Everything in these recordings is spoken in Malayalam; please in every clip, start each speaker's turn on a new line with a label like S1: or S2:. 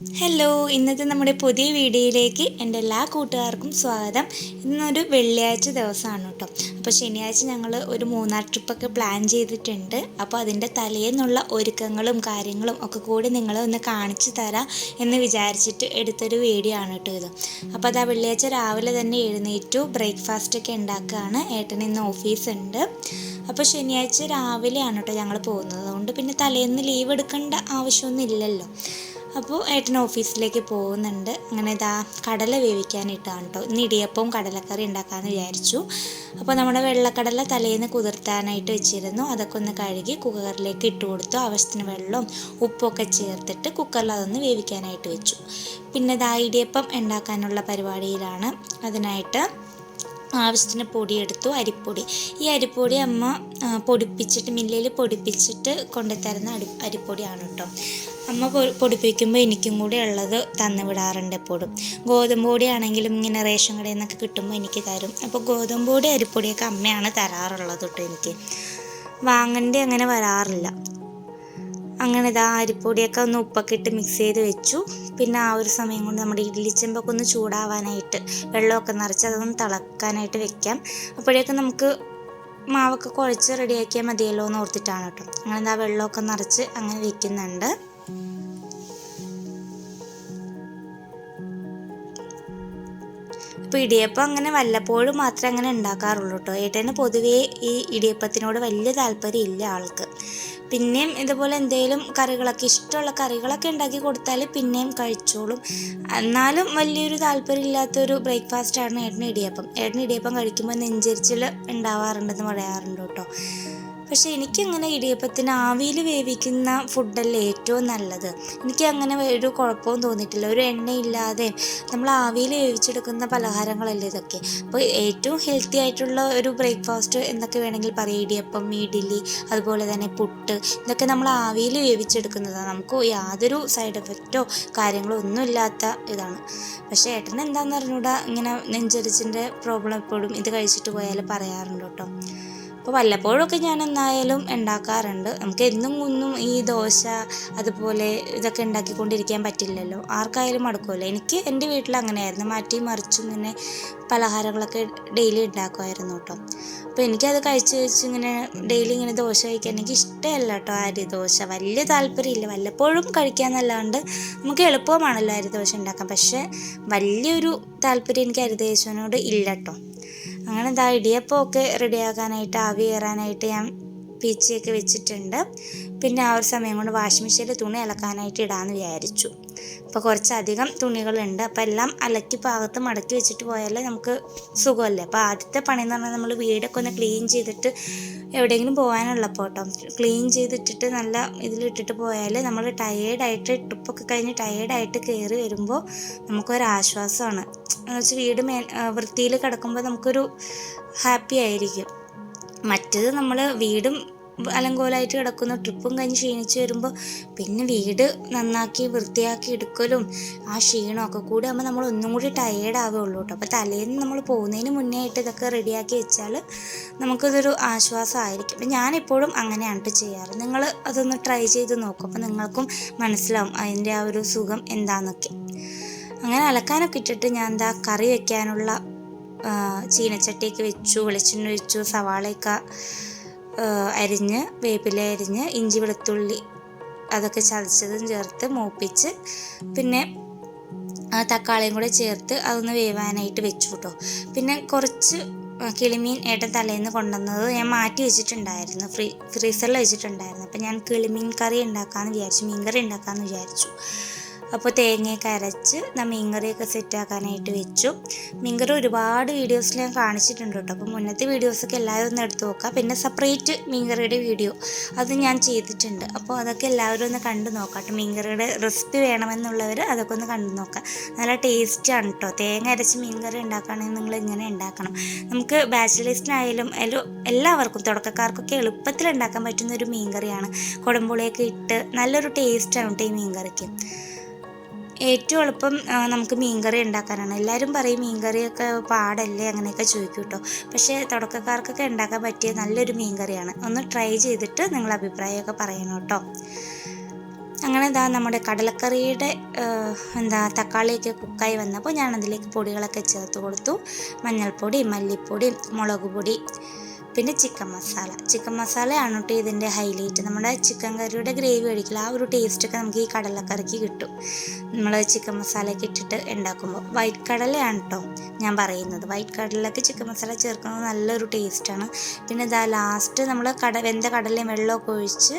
S1: ഹലോ ഇന്നത്തെ നമ്മുടെ പുതിയ വീഡിയോയിലേക്ക് എന്റെ എല്ലാ കൂട്ടുകാർക്കും സ്വാഗതം. ഇന്നൊരു വെള്ളിയാഴ്ച ദിവസമാണ് കേട്ടോ. അപ്പോൾ ശനിയാഴ്ച ഞങ്ങൾ ഒരു മൂന്നാർ ട്രിപ്പൊക്കെ പ്ലാൻ ചെയ്തിട്ടുണ്ട്. അപ്പോൾ അതിന്റെ തലേന്നുള്ള ഒരുക്കങ്ങളും കാര്യങ്ങളും ഒക്കെ കൂടി നിങ്ങളെ ഒന്ന് കാണിച്ചു തരാം എന്ന് വിചാരിച്ചിട്ട് എടുത്തൊരു വീഡിയോ ആണ് കേട്ടോ ഇത്. അപ്പോൾ അത് ആ വെള്ളിയാഴ്ച രാവിലെ തന്നെ എഴുന്നേറ്റു ബ്രേക്ക്ഫാസ്റ്റ് ഒക്കെ ഉണ്ടാക്കുകയാണ്. ഏട്ടന് ഇന്ന് ഓഫീസ് ഉണ്ട് അപ്പോൾ ശനിയാഴ്ച രാവിലെയാണ് കേട്ടോ ഞങ്ങൾ പോകുന്നത്. അതുകൊണ്ട് പിന്നെ തലേന്ന് ലീവ് എടുക്കേണ്ട ആവശ്യമൊന്നും ഇല്ലല്ലോ. അപ്പോൾ ഏട്ടൻ ഓഫീസിലേക്ക് പോകുന്നുണ്ട്. അങ്ങനെ ഇതാ കടല വേവിക്കാനിട്ടാണ് കേട്ടോ ഇന്ന് ഇടിയപ്പവും കടലക്കറി ഉണ്ടാക്കാമെന്ന് വിചാരിച്ചു. അപ്പോൾ നമ്മുടെ വെള്ളക്കടല തലേന്ന് കുതിർത്താനായിട്ട് വെച്ചിരുന്നു. അതൊക്കെ ഒന്ന് കഴുകി കുക്കറിലേക്ക് ഇട്ട് കൊടുത്തു. ആവശ്യത്തിന് വെള്ളവും ഉപ്പൊക്കെ ചേർത്തിട്ട് കുക്കറിൽ അതൊന്ന് വേവിക്കാനായിട്ട് വെച്ചു. പിന്നെ ഇതാ ഇടിയപ്പം ഉണ്ടാക്കാനുള്ള പരിപാടിയിലാണ്. അതിനായിട്ട് ആവശ്യത്തിന് പൊടിയെടുത്തു അരിപ്പൊടി. ഈ അരിപ്പൊടി അമ്മ പൊടിപ്പിച്ചിട്ട് മില്ലയിൽ പൊടിപ്പിച്ചിട്ട് കൊണ്ടുതരുന്ന അരി അരിപ്പൊടിയാണ് കേട്ടോ. അമ്മ പൊടിപ്പിക്കുമ്പോൾ എനിക്കും കൂടെ ഉള്ളത് തന്നു വിടാറുണ്ട് എപ്പോഴും. ഗോതമ്പ് പൊടിയാണെങ്കിലും ഇങ്ങനെ റേഷൻ കടയിൽ നിന്നൊക്കെ കിട്ടുമ്പോൾ എനിക്ക് തരും. അപ്പോൾ ഗോതമ്പ് പൊടി അരിപ്പൊടിയൊക്കെ അമ്മയാണ് തരാറുള്ളത് കേട്ടോ എനിക്ക്. വാങ്ങേണ്ടി അങ്ങനെ വരാറില്ല. അങ്ങനെ ഇതാ അരിപ്പൊടിയൊക്കെ ഒന്ന് ഉപ്പൊക്കെ ഇട്ട് മിക്സ് ചെയ്ത് വെച്ചു. പിന്നെ ആ ഒരു സമയം കൊണ്ട് നമ്മുടെ ഇഡ്ഡലി ചെമ്പൊക്കെ ഒന്ന് ചൂടാവാനായിട്ട് വെള്ളമൊക്കെ നിറച്ച് അതൊന്ന് തിളക്കാനായിട്ട് വെക്കാം. അപ്പോഴേക്കും നമുക്ക് മാവൊക്കെ കുഴച്ച് റെഡിയാക്കിയാൽ മതിയല്ലോ എന്ന് ഓർത്തിട്ടാണ് കേട്ടോ. അങ്ങനെ ആ വെള്ളമൊക്കെ നിറച്ച് അങ്ങനെ വെക്കുന്നുണ്ട്. ഇപ്പോൾ ഇടിയപ്പം അങ്ങനെ വല്ലപ്പോഴും മാത്രമേ അങ്ങനെ ഉണ്ടാക്കാറുള്ളൂ കേട്ടോ. ഏട്ടന് പൊതുവേ ഈ ഇടിയപ്പത്തിനോട് വലിയ താല്പര്യം ഇല്ല ആൾക്ക്. പിന്നെയും ഇതുപോലെ എന്തെങ്കിലും കറികളൊക്കെ ഇഷ്ടമുള്ള കറികളൊക്കെ ഉണ്ടാക്കി കൊടുത്താൽ പിന്നെയും കഴിച്ചോളും. എന്നാലും വലിയൊരു താല്പര്യമില്ലാത്തൊരു ബ്രേക്ക്ഫാസ്റ്റാണ് ഏട്ടന് ഇടിയപ്പം. ഏട്ടന് ഇടിയപ്പം കഴിക്കുമ്പോൾ നെഞ്ചരിച്ചിൽ ഉണ്ടാവാറുണ്ടെന്ന് പറയാറുണ്ട് കേട്ടോ. പക്ഷേ എനിക്കങ്ങനെ ഇടിയപ്പത്തിന് ആവിയിൽ വേവിക്കുന്ന ഫുഡല്ലേ ഏറ്റവും നല്ലത്. എനിക്ക് അങ്ങനെ ഒരു കുഴപ്പവും തോന്നിയിട്ടില്ല. ഒരു എണ്ണയില്ലാതെ നമ്മൾ ആവിയിൽ വേവിച്ചെടുക്കുന്ന പലഹാരങ്ങളല്ലേ ഇതൊക്കെ. അപ്പോൾ ഏറ്റവും ഹെൽത്തി ആയിട്ടുള്ള ഒരു ബ്രേക്ക്ഫാസ്റ്റ് എന്നൊക്കെ വേണമെങ്കിൽ പറയാം. ഇടിയപ്പം ഇഡ്ഡലി അതുപോലെ തന്നെ പുട്ട് ഇതൊക്കെ നമ്മൾ ആവിയിൽ വേവിച്ചെടുക്കുന്നതാണ്. നമുക്ക് യാതൊരു സൈഡ് എഫക്റ്റോ കാര്യങ്ങളോ ഒന്നും ഇല്ലാത്ത ഇതാണ്. പക്ഷേ ഏട്ടന് എന്താണെന്ന് അറിഞ്ഞൂടാ? ഇങ്ങനെ നെഞ്ചരിച്ചിന്റെ പ്രോബ്ലം എപ്പോഴും ഇത് കഴിച്ചിട്ട് പോയാൽ പറയാറുണ്ട് കേട്ടോ. അപ്പോൾ വല്ലപ്പോഴൊക്കെ ഞാൻ എന്നായാലും ഉണ്ടാക്കാറുണ്ട്. നമുക്ക് എന്നും ഒന്നും ഈ ദോശ അതുപോലെ ഇതൊക്കെ ഉണ്ടാക്കിക്കൊണ്ടിരിക്കാൻ പറ്റില്ലല്ലോ. ആർക്കായാലും മടുക്കുമല്ലോ എനിക്ക് എന്റെ വീട്ടിൽ അങ്ങനെയായിരുന്നു. മാറ്റി മറിച്ചും ഇങ്ങനെ പലഹാരങ്ങളൊക്കെ ഡെയിലി ഉണ്ടാക്കുമായിരുന്നു കേട്ടോ. അപ്പോൾ എനിക്കത് കഴിച്ച് കഴിച്ച് ഇങ്ങനെ ഡെയിലി ഇങ്ങനെ ദോശ കഴിക്കാൻ എനിക്ക് ഇഷ്ടമല്ല കേട്ടോ അരി ദോശ. വലിയ താല്പര്യമില്ല. വല്ലപ്പോഴും കഴിക്കാൻ എന്നല്ലാണ്ട് നമുക്ക് എളുപ്പമാണല്ലോ അരി ദോശ ഉണ്ടാക്കാൻ. പക്ഷേ വലിയൊരു താല്പര്യം എനിക്ക് അരി ദോശനോട് ഇല്ല കേട്ടോ. അങ്ങനെ ഇതാ ഇടിയപ്പമൊക്കെ റെഡിയാക്കാനായിട്ട് ആവി കയറാനായിട്ട് ഞാൻ പീച്ചിയൊക്കെ വെച്ചിട്ടുണ്ട്. പിന്നെ ആ ഒരു സമയം കൊണ്ട് വാഷിംഗ് മെഷീനിൽ തുണി അലക്കാനായിട്ട് ഇടാമെന്ന് വിചാരിച്ചു. അപ്പോൾ കുറച്ചധികം തുണികളുണ്ട്. അപ്പോൾ എല്ലാം അലക്കി പാകത്ത് മടക്കി വെച്ചിട്ട് പോയാലേ നമുക്ക് സുഖമല്ലേ? അപ്പോൾ ആദ്യത്തെ പണി എന്ന് പറഞ്ഞാൽ നമ്മൾ വീടൊക്കെ ഒന്ന് ക്ലീൻ ചെയ്തിട്ട് എവിടെയെങ്കിലും പോകാനുള്ളപ്പോൾ കേട്ടോ ക്ലീൻ ചെയ്തിട്ടിട്ട് നല്ല ഇതിലിട്ടിട്ട് പോയാൽ നമ്മൾ ടയേർഡായിട്ട് ട്രിപ്പൊക്കെ കഴിഞ്ഞ് ടയേർഡായിട്ട് കയറി വരുമ്പോൾ നമുക്കൊരാശ്വാസമാണ് എന്ന് വെച്ചാൽ വീട് മേ വൃത്തിയിൽ കിടക്കുമ്പോൾ നമുക്കൊരു ഹാപ്പി ആയിരിക്കും. മറ്റത് നമ്മൾ വീടും അലങ്കോലമായിട്ട് കിടക്കുന്നു ട്രിപ്പും കഴിഞ്ഞ് ക്ഷീണിച്ച് വരുമ്പോൾ പിന്നെ വീട് നന്നാക്കി വൃത്തിയാക്കി എടുക്കലും ആ ക്ഷീണമൊക്കെ കൂടി ആകുമ്പോൾ നമ്മൾ ഒന്നും കൂടി ടയേർഡ് ആവുകയുള്ളൂ കേട്ടോ അപ്പോൾ തലേന്ന് നമ്മൾ പോകുന്നതിന് മുന്നേ ആയിട്ട് ഇതൊക്കെ റെഡിയാക്കി വെച്ചാൽ നമുക്കിതൊരു ആശ്വാസമായിരിക്കും. അപ്പം ഞാനെപ്പോഴും അങ്ങനെയാണ് ചെയ്യാറ്. നിങ്ങൾ അതൊന്ന് ട്രൈ ചെയ്ത് നോക്കും. അപ്പോൾ നിങ്ങൾക്കും മനസ്സിലാവും അതിന്റെ ആ ഒരു സുഖം എന്താണെന്നൊക്കെ അങ്ങനെ അലക്കാനൊക്കെ ഇട്ടിട്ട് ഞാൻ എന്താ കറി വെക്കാനുള്ള ചീനച്ചട്ടിയൊക്കെ വെച്ചു വെളിച്ചെണ്ണ വെച്ചു സവാളയൊക്കെ അരിഞ്ഞ് വേപ്പില അരിഞ്ഞ് ഇഞ്ചി വെളുത്തുള്ളി അതൊക്കെ ചതച്ചതും ചേർത്ത് മൂപ്പിച്ച് പിന്നെ തക്കാളിയും കൂടെ ചേർത്ത് അതൊന്ന് വേവാനായിട്ട് വെച്ചു കേട്ടോ പിന്നെ കുറച്ച് കിളിമീൻ ഏട്ടൻ തലേന്ന് കൊണ്ടുവന്നത് ഞാൻ മാറ്റി വെച്ചിട്ടുണ്ടായിരുന്നു. ഫ്രീ ഫ്രീസറിൽ വെച്ചിട്ടുണ്ടായിരുന്നു. അപ്പം ഞാൻ കിളിമീൻ കറി ഉണ്ടാക്കാമെന്ന് വിചാരിച്ചു മീൻ കറി ഉണ്ടാക്കാമെന്ന് വിചാരിച്ചു. അപ്പോൾ തേങ്ങയൊക്കെ അരച്ച് ഞാൻ മീൻകറിയൊക്കെ സെറ്റാക്കാനായിട്ട് വെച്ചു. മീൻകറി ഒരുപാട് വീഡിയോസിൽ ഞാൻ കാണിച്ചിട്ടുണ്ട് കേട്ടോ. അപ്പോൾ മുന്നത്തെ വീഡിയോസൊക്കെ എല്ലാവരും ഒന്ന് എടുത്ത് നോക്കാം പിന്നെ സെപ്പറേറ്റ് മീൻകറിയുടെ വീഡിയോ അത് ഞാൻ ചെയ്തിട്ടുണ്ട്. അപ്പോൾ അതൊക്കെ എല്ലാവരും ഒന്ന് കണ്ടു നോക്കാം കേട്ടോ. മീൻകറിയുടെ റെസിപ്പി വേണമെന്നുള്ളവർ അതൊക്കെ ഒന്ന് കണ്ടു നോക്കാം നല്ല ടേസ്റ്റാണ് കേട്ടോ. തേങ്ങ അരച്ച് മീൻകറി ഉണ്ടാക്കുകയാണെങ്കിൽ നിങ്ങൾ ഇങ്ങനെ ഉണ്ടാക്കണം. നമുക്ക് ബാച്ചിലേഴ്സിനായാലും എല്ലോ എല്ലാവർക്കും തുടക്കക്കാർക്കൊക്കെ എളുപ്പത്തിൽ ഉണ്ടാക്കാൻ പറ്റുന്ന ഒരു മീൻകറിയാണ്. കുടംപുളിയൊക്കെ ഇട്ട് നല്ലൊരു ടേസ്റ്റാണ് കേട്ടോ ഈ മീൻകറിക്ക്. ഏറ്റവും എളുപ്പം നമുക്ക് മീൻകറി ഉണ്ടാക്കാനാണ്. എല്ലാവരും പറയും മീൻകറിയൊക്കെ പാടല്ലേ അങ്ങനെയൊക്കെ ചോദിക്കും കേട്ടോ പക്ഷേ തുടക്കക്കാർക്കൊക്കെ ഉണ്ടാക്കാൻ പറ്റിയ നല്ലൊരു മീൻകറിയാണ്. ഒന്ന് ട്രൈ ചെയ്തിട്ട് നിങ്ങൾ അഭിപ്രായമൊക്കെ പറയണം കേട്ടോ അങ്ങനെ ഇതാ നമ്മുടെ കടലക്കറിയുടെ എന്താ തക്കാളിയൊക്കെ കുക്കായി വന്നപ്പോൾ ഞാനതിലേക്ക് പൊടികളൊക്കെ ചേർത്ത് കൊടുത്തു. മഞ്ഞൾപ്പൊടി മല്ലിപ്പൊടി മുളക് പൊടി പിന്നെ ചിക്കൻ മസാല ചിക്കൻ മസാലയാണ് കേട്ടോ ഇതിന്റെ ഹൈലൈറ്റ് നമ്മുടെ ചിക്കൻ കറിയുടെ ഗ്രേവി കഴിക്കില്ല ആ ഒരു ടേസ്റ്റൊക്കെ നമുക്ക് ഈ കടലക്കറിക്ക് കിട്ടും. നമ്മൾ ചിക്കൻ മസാലയൊക്കെ ഇട്ടിട്ട് ഉണ്ടാക്കുമ്പോൾ വൈറ്റ് കടലയാണ് കേട്ടോ ഞാൻ പറയുന്നത്. വൈറ്റ് കടലൊക്കെ ചിക്കൻ മസാല ചേർക്കുന്നത് നല്ലൊരു ടേസ്റ്റാണ് പിന്നെ ഇതാ ലാസ്റ്റ് നമ്മൾ കട വെന്ത കടലയും വെള്ളമൊക്കെ ഒഴിച്ച്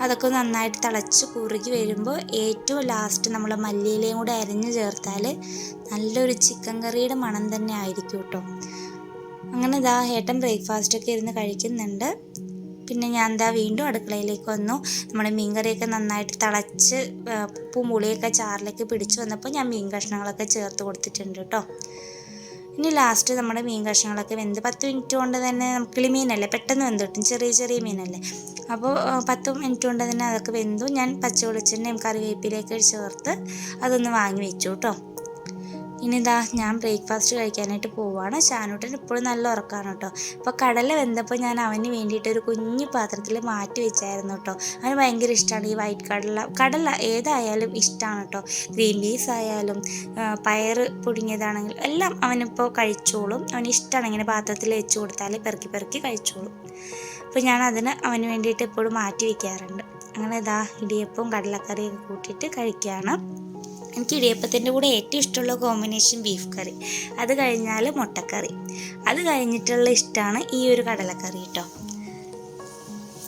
S1: അതൊക്കെ നന്നായിട്ട് തിളച്ച് കുറുകി വരുമ്പോൾ ഏറ്റവും ലാസ്റ്റ് നമ്മൾ മല്ലിയിലയും കൂടെ അരിഞ്ഞ് ചേർത്താൽ നല്ലൊരു ചിക്കൻ കറിയുടെ മണം തന്നെ ആയിരിക്കും കേട്ടോ അങ്ങനെ ഇതാ ബ്രേക്ക്ഫാസ്റ്റ് ഒക്കെ ഇരുന്ന് കഴിക്കുന്നുണ്ട്. പിന്നെ ഞാൻ എന്താ വീണ്ടും അടുക്കളയിലേക്ക് വന്നു. നമ്മുടെ മീൻകറിയൊക്കെ നന്നായിട്ട് തിളച്ച് ഉപ്പും പുളിയൊക്കെ ചാറിലേക്ക് പിടിച്ചു വന്നപ്പോൾ ഞാൻ മീൻ കഷ്ണങ്ങളൊക്കെ ചേർത്ത് കൊടുത്തിട്ടുണ്ട് കേട്ടോ. ഇനി ലാസ്റ്റ് നമ്മുടെ മീൻ കഷ്ണങ്ങളൊക്കെ വെന്ത് പത്ത് മിനിറ്റ് കൊണ്ട് തന്നെ നമുക്ക് കിളിമീനല്ലേ പെട്ടെന്ന് വെന്ത് കിട്ടും. ചെറിയ ചെറിയ മീനല്ലേ? അപ്പോൾ പത്ത് മിനിറ്റ് കൊണ്ട് തന്നെ അതൊക്കെ വെന്തു. ഞാൻ പച്ച വെളിച്ചെണ്ണയും കറിവേപ്പിലയൊക്കെ ചേർത്ത് അതൊന്ന് വാങ്ങി വെച്ചു കേട്ടോ. ഇനി ഇതാ ഞാൻ ബ്രേക്ക്ഫാസ്റ്റ് കഴിക്കാനായിട്ട് പോവാണ്. ചാനൂട്ടൻ ഇപ്പോഴും നല്ല ഉറക്കാണ് കേട്ടോ. അപ്പോൾ കടല വെന്തപ്പോൾ ഞാൻ അവന് വേണ്ടിയിട്ട് ഒരു കുഞ്ഞു പാത്രത്തിൽ മാറ്റി വെച്ചായിരുന്നു കേട്ടോ. അവന് ഭയങ്കര ഇഷ്ടമാണ് ഈ വൈറ്റ് കടല. കടല ഏതായാലും ഇഷ്ടമാണ് കേട്ടോ. ഗ്രീൻ പീസ് ആയാലും പയർ പുഴുങ്ങിയതാണെങ്കിലും എല്ലാം അവനിപ്പോൾ കഴിച്ചോളും. അവന് ഇഷ്ടമാണ് ഇങ്ങനെ പാത്രത്തിൽ വെച്ച് കൊടുത്താൽ പെറുക്കി പെറുക്കി കഴിച്ചോളും. അപ്പോൾ ഞാൻ അതിന് അവന് വേണ്ടിയിട്ട് എപ്പോഴും മാറ്റി വയ്ക്കാറുണ്ട് അങ്ങനെ ഇതാ ഇടിയപ്പവും കടലക്കറിയൊക്കെ കൂട്ടിയിട്ട് കഴിക്കുകയാണ് എനിക്ക് ഇടിയപ്പത്തിന്റെ കൂടെ ഏറ്റവും ഇഷ്ടമുള്ള കോമ്പിനേഷൻ ബീഫ് കറി അത് കഴിഞ്ഞാൽ മുട്ടക്കറി. അത് കഴിഞ്ഞിട്ടുള്ള ഇഷ്ടമാണ് ഈ ഒരു കടലക്കറി കേട്ടോ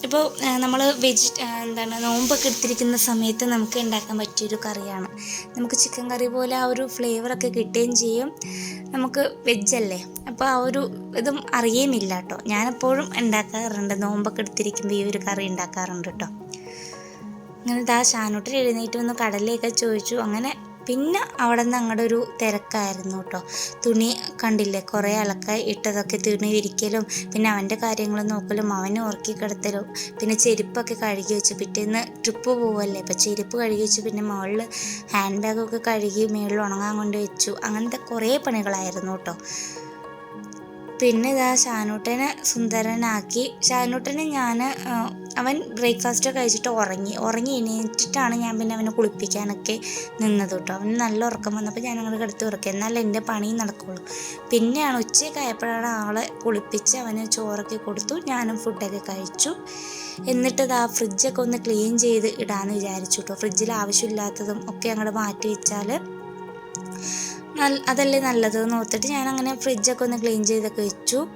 S1: ഇപ്പോൾ നമ്മൾ വെജി എന്താണ് നോമ്പൊക്കെ എടുത്തിരിക്കുന്ന സമയത്ത് നമുക്ക് ഉണ്ടാക്കാൻ പറ്റിയൊരു കറിയാണ്. നമുക്ക് ചിക്കൻ കറി പോലെ ആ ഒരു ഫ്ലേവറൊക്കെ കിട്ടുകയും ചെയ്യും. നമുക്ക് വെജല്ലേ അപ്പോൾ ആ ഒരു ഇതും അറിയേമില്ല കേട്ടോ ഞാനെപ്പോഴും ഉണ്ടാക്കാറുണ്ട് നോമ്പൊക്കെ എടുത്തിരിക്കുമ്പോൾ ഈ ഒരു കറി ഉണ്ടാക്കാറുണ്ട് കേട്ടോ അങ്ങനെ ആ ഷാനോട്ടിൽ എഴുന്നേറ്റ് വന്ന് കടലിലേക്ക് ചോദിച്ചു. അങ്ങനെ പിന്നെ അവിടെ നിന്ന് അങ്ങോട്ട് ഒരു തിരക്കായിരുന്നു കേട്ടോ തുണി കണ്ടില്ലേ കുറേ അളക്ക ഇട്ടതൊക്കെ തുണി വിരിക്കലും പിന്നെ അവന്റെ കാര്യങ്ങൾ നോക്കലും അവനെ ഉറക്കി കിടത്തലും പിന്നെ ചെരുപ്പൊക്കെ കഴുകി വെച്ച് പിറ്റേന്ന് ട്രിപ്പ് പോവല്ലേ അപ്പോൾ ചെരുപ്പ് കഴുകി വെച്ച് പിന്നെ മുകളിൽ ഹാൻഡ് ബാഗൊക്കെ കഴുകി മേളിൽ ഉണങ്ങാൻ കൊണ്ട് വെച്ചു. അങ്ങനത്തെ കുറേ പണികളായിരുന്നു കേട്ടോ പിന്നെ ഇതാ ഷാനൂട്ടനെ സുന്ദരനാക്കി. ഷാനൂട്ടനെ ഞാൻ അവൻ ബ്രേക്ക്ഫാസ്റ്റ് കഴിച്ചിട്ട് ഉറങ്ങി. ഉറങ്ങി എണീറ്റിട്ടാണ് ഞാൻ പിന്നെ അവനെ കുളിപ്പിക്കാനൊക്കെ നിന്നത് കേട്ടോ. അവന് നല്ല ഉറക്കം വന്നപ്പോൾ ഞാൻ അങ്ങോട്ട് കിടത്തി ഉറക്കി. എന്നാലേ എന്റെ പണി നടക്കുള്ളൂ. പിന്നെയാണ് ഉച്ചയൊക്കെ ആയപ്പോഴാണ് ആളെ കുളിപ്പിച്ച് അവന് ചോറൊക്കെ കൊടുത്തു. ഞാനും ഫുഡൊക്കെ കഴിച്ചു. എന്നിട്ട് ആ ഫ്രിഡ്ജൊക്കെ ഒന്ന് ക്ലീൻ ചെയ്ത് ഇടാമെന്ന് വിചാരിച്ചു കേട്ടോ. ഫ്രിഡ്ജിൽ ആവശ്യമില്ലാത്തതും ഒക്കെ അങ്ങോട്ട് മാറ്റി വെച്ചാൽ അതല്ലേ നല്ലത് എന്ന് ഞാൻ അങ്ങനെ ഫ്രിഡ്ജൊക്കെ ഒന്ന് ക്ലീൻ ചെയ്തൊക്കെ വെച്ചു.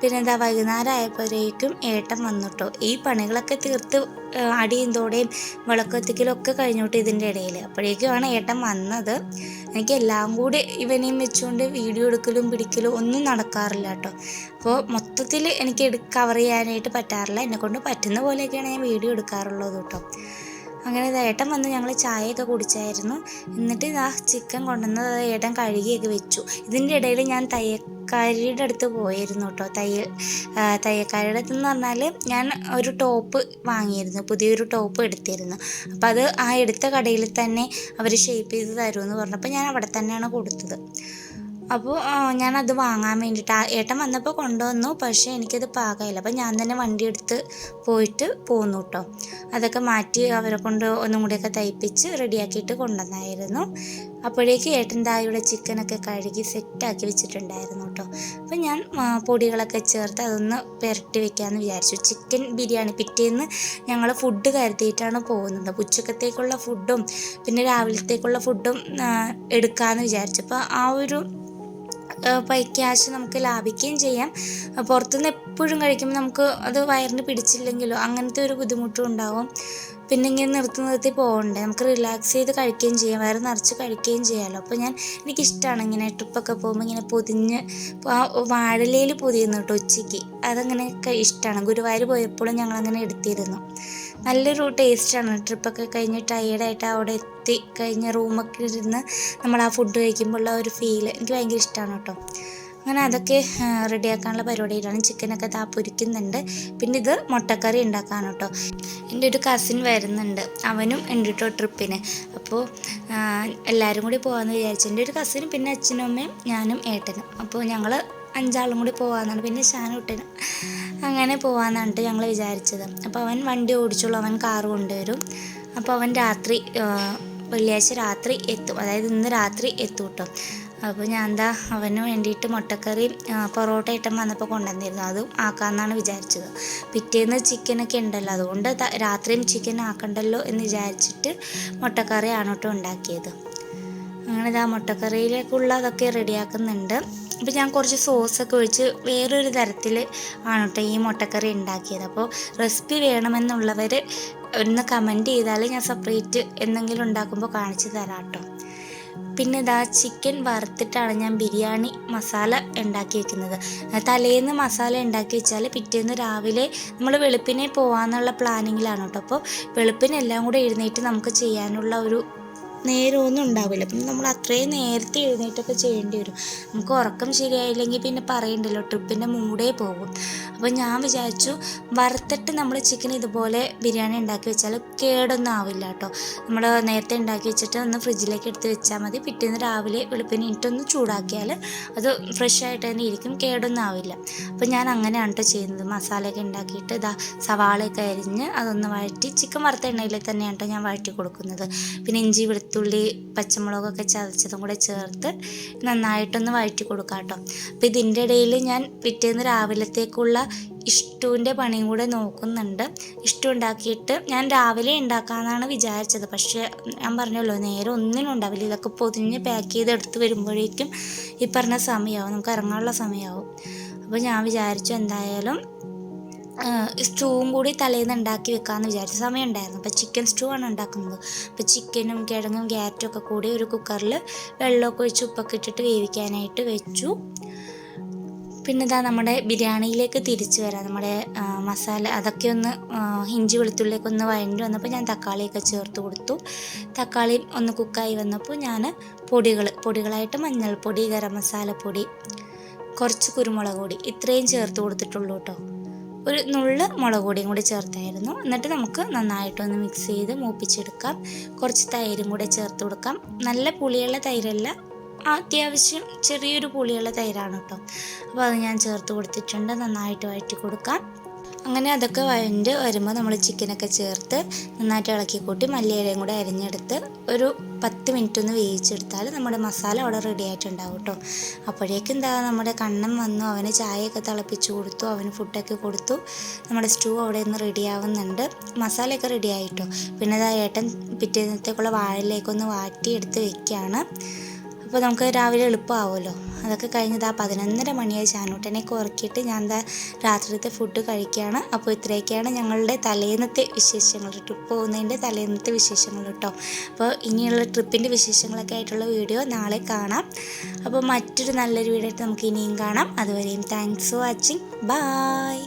S1: പിന്നെ എന്താ വൈകുന്നേരം ആയപ്പോഴേക്കും ഏട്ടൻ വന്നിട്ടോ. ഈ പണികളൊക്കെ തീർത്ത് ആ, അടിയും തോടെയും വിളക്കെത്തിക്കലും ഒക്കെ കഴിഞ്ഞോട്ട് ഇതിന്റെ ഇടയിൽ അപ്പോഴേക്കുമാണ് ഏട്ടൻ വന്നത്. എനിക്ക് എല്ലാം കൂടി ഇവനെയും വെച്ചുകൊണ്ട് വീഡിയോ എടുക്കലും പിടിക്കലും ഒന്നും നടക്കാറില്ല കേട്ടോ. അപ്പോൾ മൊത്തത്തിൽ എനിക്ക് കവർ ചെയ്യാനായിട്ട് പറ്റാറില്ല. എന്നെക്കൊണ്ട് പറ്റുന്ന പോലെയൊക്കെയാണ് ഞാൻ വീഡിയോ എടുക്കാറുള്ളത് കേട്ടോ. അങ്ങനെ ഏട്ടൻ വന്ന് ഞങ്ങൾ ചായയൊക്കെ കുടിച്ചായിരുന്നു. എന്നിട്ട് ആ ചിക്കൻ കൊണ്ടുവന്ന് ഏട്ടൻ കഴുകിയൊക്കെ വെച്ചു. ഇതിന്റെ ഇടയിൽ ഞാൻ തയ്യക്കാരിയുടെ അടുത്ത് പോയിരുന്നു കേട്ടോ തയ്യൽ തയ്യക്കാരിയുടെ അടുത്തെന്ന് പറഞ്ഞാൽ ഞാൻ ഒരു ടോപ്പ് വാങ്ങിയിരുന്നു. പുതിയൊരു ടോപ്പ് എടുത്തിരുന്നു. അപ്പം അത് ആ എടുത്ത കടയിൽ തന്നെ അവർ ഷേപ്പ് ചെയ്ത് തരുമെന്ന് പറഞ്ഞപ്പോൾ ഞാൻ അവിടെ തന്നെയാണ് കൊടുത്തത്. അപ്പോൾ ഞാനത് വാങ്ങാൻ വേണ്ടിയിട്ട് ഏട്ടൻ വന്നപ്പോൾ കൊണ്ടുവന്നു. പക്ഷേ എനിക്കത് പാകമായില്ല. അപ്പോൾ ഞാൻ തന്നെ വണ്ടി എടുത്ത് പോയിട്ട് പോന്നു കേട്ടോ അതൊക്കെ മാറ്റി അവരെ കൊണ്ട് ഒന്നും കൂടിയൊക്കെ തയ്പ്പിച്ച് റെഡിയാക്കിയിട്ട് കൊണ്ടുവന്നായിരുന്നു. അപ്പോഴേക്ക് ഏട്ടൻ തായുടെ ചിക്കനൊക്കെ കഴുകി സെറ്റാക്കി വെച്ചിട്ടുണ്ടായിരുന്നു കേട്ടോ അപ്പോൾ ഞാൻ പൊടികളൊക്കെ ചേർത്ത് അതൊന്ന് പുരട്ടി വെക്കാമെന്ന് വിചാരിച്ചു. ചിക്കൻ ബിരിയാണി പിറ്റേന്ന് ഞങ്ങൾ ഫുഡ് കരുതിയിട്ടാണ് പോകുന്നത്. ഉച്ചക്കത്തേക്കുള്ള ഫുഡും പിന്നെ രാവിലത്തേക്കുള്ള ഫുഡും എടുക്കാമെന്ന് വിചാരിച്ചു അപ്പോൾ ആ ഒരു ക്യാഷ് നമുക്ക് ലാഭിക്കുകയും ചെയ്യാം. പുറത്തുനിന്ന് എപ്പോഴും കഴിക്കുമ്പോൾ നമുക്ക് അത് വയറിന് പിടിച്ചില്ലെങ്കിലോ അങ്ങനത്തെ ഒരു ബുദ്ധിമുട്ടും ഉണ്ടാവും. പിന്നെ ഇങ്ങനെ നിർത്തി നിർത്തി പോകണ്ടേ? നമുക്ക് റിലാക്സ് ചെയ്ത് കഴിക്കുകയും ചെയ്യാം. വയറ് നിറച്ച് കഴിക്കുകയും ചെയ്യാമല്ലോ അപ്പോൾ ഞാൻ എനിക്കിഷ്ടമാണ് ഇങ്ങനെ ട്രിപ്പൊക്കെ പോകുമ്പോൾ ഇങ്ങനെ പൊതിഞ്ഞ് ആ വാഴലയിൽ പൊതിയുന്നു കേട്ടോ ഉച്ചയ്ക്ക്. അതങ്ങനെ ഇഷ്ടമാണ്. ഗുരുവായൂർ പോയപ്പോഴും ഞങ്ങളങ്ങനെ എടുത്തിരുന്നു. നല്ലൊരു ടേസ്റ്റാണ് ട്രിപ്പൊക്കെ കഴിഞ്ഞ് ടയേർഡായിട്ട് അവിടെ എത്തി കഴിഞ്ഞ റൂമൊക്കെ ഇരുന്ന് നമ്മൾ ആ ഫുഡ് കഴിക്കുമ്പോൾ ഉള്ള ഒരു ഫീൽ എനിക്ക് ഭയങ്കര ഇഷ്ടമാണ് കേട്ടോ. അങ്ങനെ അതൊക്കെ റെഡിയാക്കാനുള്ള പരിപാടിയിലാണ്. ചിക്കനൊക്കെ താ പൊരിക്കുന്നുണ്ട്. പിന്നെ ഇത് മുട്ടക്കറി ഉണ്ടാക്കാണ് കേട്ടോ. എന്റെ ഒരു കസിൻ വരുന്നുണ്ട്. അവനും ഉണ്ട് കേട്ടോ ട്രിപ്പിന് അപ്പോൾ എല്ലാവരും കൂടി പോകാമെന്ന് വിചാരിച്ചു എന്റെ ഒരു കസിനും പിന്നെ അച്ഛനും അമ്മയും ഞാനും ഏട്ടനും. അപ്പോൾ ഞങ്ങൾ അഞ്ചാളും കൂടി പോകാമെന്നാണ് പിന്നെ ഷാനുട്ടനും അങ്ങനെ പോകാമെന്നാണ് ഞങ്ങൾ വിചാരിച്ചത്. അപ്പോൾ അവൻ വണ്ടി ഓടിച്ചോളൂ. അവൻ കാറ് കൊണ്ടുവരും. അപ്പോൾ അവൻ രാത്രി വെള്ളിയാഴ്ച രാത്രി എത്തും. അതായത് ഇന്ന് രാത്രി എത്തും കേട്ടോ അപ്പോൾ ഞാൻ എന്താ അവന് വേണ്ടിയിട്ട് മുട്ടക്കറി പൊറോട്ട ഐറ്റം വന്നപ്പോൾ കൊണ്ടുവന്നിരുന്നു. അതും ആക്കാമെന്നാണ് വിചാരിച്ചത്. പിറ്റേന്ന് ചിക്കനൊക്കെ ഉണ്ടല്ലോ. അതുകൊണ്ട് രാത്രിയും ചിക്കൻ ആക്കണ്ടല്ലോ എന്ന് വിചാരിച്ചിട്ട് മുട്ടക്കറിയാണ് കേട്ടോ ഉണ്ടാക്കിയത്. അങ്ങനെ ഇതാ മുട്ടക്കറിയിലേക്കുള്ള അതൊക്കെ റെഡിയാക്കുന്നുണ്ട്. അപ്പോൾ ഞാൻ കുറച്ച് സോസൊക്കെ ഒഴിച്ച് വേറൊരു തരത്തിൽ ആണ് കേട്ടോ ഈ മുട്ടക്കറി ഉണ്ടാക്കിയത്. അപ്പോൾ റെസിപ്പി വേണമെന്നുള്ളവർ ഒന്ന് കമന്റ് ചെയ്താൽ ഞാൻ സെപ്പറേറ്റ് എന്തെങ്കിലും ഉണ്ടാക്കുമ്പോൾ കാണിച്ചു തരാം കേട്ടോ പിന്നെ ഇതാ ചിക്കൻ വറുത്തിട്ടാണ് ഞാൻ ബിരിയാണി മസാല ഉണ്ടാക്കി വെക്കുന്നത്. തലേന്ന് മസാല ഉണ്ടാക്കി വെച്ചാൽ പിറ്റേന്ന് രാവിലെ നമ്മൾ വെളുപ്പിനെ പോകാമെന്നുള്ള പ്ലാനിങ്ങിലാണ് കേട്ടോ അപ്പോൾ വെളുപ്പിനെല്ലാം കൂടെ എഴുന്നേറ്റ് നമുക്ക് ചെയ്യാനുള്ള ഒരു നേരമൊന്നും ഉണ്ടാവില്ല. പിന്നെ നമ്മൾ അത്രയും നേരത്തെ എഴുന്നേറ്റൊക്കെ ചെയ്യേണ്ടി വരും. നമുക്ക് ഉറക്കം ശരിയായില്ലെങ്കിൽ പിന്നെ പറയണ്ടല്ലോ ട്രിപ്പിന്റെ മൂടേ പോകും. അപ്പോൾ ഞാൻ വിചാരിച്ചു വറുത്തിട്ട് നമ്മൾ ചിക്കൻ ഇതുപോലെ ബിരിയാണി ഉണ്ടാക്കി വെച്ചാൽ കേടൊന്നും ആവില്ല കേട്ടോ. നമ്മൾ നേരത്തെ ഉണ്ടാക്കി വെച്ചിട്ട് ഒന്ന് ഫ്രിഡ്ജിലേക്ക് എടുത്ത് വെച്ചാൽ മതി. പിറ്റേന്ന് രാവിലെ വെളുപ്പിന് ഇട്ടൊന്ന് ചൂടാക്കിയാൽ അത് ഫ്രഷ് ആയിട്ട് തന്നെ ഇരിക്കും കേടൊന്നും ആവില്ല. അപ്പോൾ ഞാൻ അങ്ങനെയാണ് കേട്ടോ ചെയ്യുന്നത്. മസാലയൊക്കെ ഉണ്ടാക്കിയിട്ട് ഇതാ സവാളയൊക്കെ അരിഞ്ഞ് അതൊന്ന് വഴറ്റി ചിക്കൻ വറുത്ത എണ്ണയിൽ തന്നെയാണ് കേട്ടോ ഞാൻ വഴറ്റി കൊടുക്കുന്നത്. പിന്നെ ഇഞ്ചി വെളുത്തുള്ളി പച്ചമുളകൊക്കെ ചതച്ചതും കൂടെ ചേർത്ത് നന്നായിട്ടൊന്ന് വഴറ്റി കൊടുക്കാം കേട്ടോ. അപ്പോൾ ഇതിന്റെ ഇടയിൽ ഞാൻ പിറ്റേന്ന് രാവിലത്തേക്കുള്ള ഇഷ്ടുവിന്റെ പണിയും കൂടെ നോക്കുന്നുണ്ട്. ഇഷ്ടം ഉണ്ടാക്കിയിട്ട് ഞാൻ രാവിലെ ഉണ്ടാക്കാമെന്നാണ് വിചാരിച്ചത്. പക്ഷേ ഞാൻ പറഞ്ഞല്ലോ നേരെ ഒന്നിനും ഉണ്ടാവില്ല. ഇതൊക്കെ പൊതിഞ്ഞ് പാക്ക് ചെയ്ത് എടുത്ത് വരുമ്പോഴേക്കും ഈ പറഞ്ഞ സമയമാവും നമുക്ക് ഇറങ്ങാനുള്ള സമയമാവും അപ്പോൾ ഞാൻ വിചാരിച്ചു എന്തായാലും സ്റ്റൂവും കൂടി തലേന്ന് ഉണ്ടാക്കി വെക്കാമെന്ന് വിചാരിച്ച സമയം ഉണ്ടായിരുന്നു അപ്പോൾ ചിക്കൻ സ്റ്റൂ ആണ് ഉണ്ടാക്കുന്നത് അപ്പോൾ ചിക്കനും കിഴങ്ങും ക്യാരറ്റും ഒക്കെ കൂടി ഒരു കുക്കറിൽ വെള്ളമൊക്കെ ഒഴിച്ച് ഉപ്പൊക്കെ ഇട്ടിട്ട് വേവിക്കാനായിട്ട് വെച്ചു. പിന്നെ ഇതാ നമ്മുടെ ബിരിയാണിയിലേക്ക് തിരിച്ചു വരാം. നമ്മുടെ മസാല അതൊക്കെ ഒന്ന് ഇഞ്ചി വെളുത്തുള്ളിലേക്ക് ഒന്ന് വഴണ്ടി വന്നപ്പോൾ ഞാൻ തക്കാളിയൊക്കെ ചേർത്ത് കൊടുത്തു. തക്കാളി ഒന്ന് കുക്കായി വന്നപ്പോൾ ഞാൻ പൊടികൾ പൊടികളായിട്ട് മഞ്ഞൾപ്പൊടി ഗരം മസാലപ്പൊടി കുറച്ച് കുരുമുളക് പൊടി ഇത്രയും ചേർത്ത് കൊടുത്തിട്ടുള്ളൂ കേട്ടോ ഒരു നുള്ള് മുളക് പൊടിയും കൂടി ചേർത്തായിരുന്നു. എന്നിട്ട് നമുക്ക് നന്നായിട്ടൊന്ന് മിക്സ് ചെയ്ത് മൂപ്പിച്ചെടുക്കാം. കുറച്ച് തൈരും കൂടെ ചേർത്ത് കൊടുക്കാം. നല്ല പുളിയുള്ള തൈരല്ല. അത്യാവശ്യം ചെറിയൊരു പുളിയുള്ള തൈരാണ് കേട്ടോ. അപ്പോൾ അത് ഞാൻ ചേർത്ത് കൊടുത്തിട്ടുണ്ട്. നന്നായിട്ട് വഴറ്റി കൊടുക്കാം. അങ്ങനെ അതൊക്കെ വഴണ്ട് വരുമ്പോൾ നമ്മൾ ചിക്കനൊക്കെ ചേർത്ത് നന്നായിട്ട് ഇളക്കി കൂട്ടി മല്ലിയിലയും കൂടെ അരിഞ്ഞെടുത്ത് ഒരു പത്ത് മിനിറ്റ് ഒന്ന് വേവിച്ചെടുത്താൽ നമ്മുടെ മസാല അവിടെ റെഡി ആയിട്ടുണ്ടാവും കേട്ടോ അപ്പോഴേക്കും എന്താ നമ്മുടെ കണ്ണൻ വന്നു അവന് ചായയൊക്കെ തിളപ്പിച്ച് കൊടുത്തു അവന് ഫുഡൊക്കെ കൊടുത്തു. നമ്മുടെ സ്റ്റൂ അവിടെ നിന്ന് റെഡി ആവുന്നുണ്ട്. മസാലയൊക്കെ റെഡി ആയിട്ടോ പിന്നെ ഏട്ടൻ പിറ്റേന്നത്തേക്കുള്ള വാഴയിലേക്കൊന്ന് വാട്ടി എടുത്ത് വെക്കുകയാണ് അപ്പോൾ നമുക്ക് രാവിലെ എളുപ്പമാവുമല്ലോ അതൊക്കെ കഴിഞ്ഞത് ആ പതിനൊന്നര മണിയായി ചാനൂട്ടനെയൊക്കെ ഉറക്കിയിട്ട് ഞാൻ എന്താ രാത്രിത്തെ ഫുഡ് കഴിക്കുകയാണ് അപ്പോൾ ഇത്രയൊക്കെയാണ് ഞങ്ങളുടെ തലേന്നത്തെ വിശേഷങ്ങൾ. ട്രിപ്പ് പോകുന്നതിന്റെ തലേന്നത്തെ വിശേഷങ്ങൾ കേട്ടോ. അപ്പോൾ ഇനിയുള്ള ട്രിപ്പിന്റെ വിശേഷങ്ങളൊക്കെ ആയിട്ടുള്ള വീഡിയോ നാളെ കാണാം. അപ്പോൾ മറ്റൊരു നല്ലൊരു വീഡിയോ ആയിട്ട് നമുക്ക് ഇനിയും കാണാം. അതുവരെയും താങ്ക്സ് ഫോർ വാച്ചിങ് ബായ്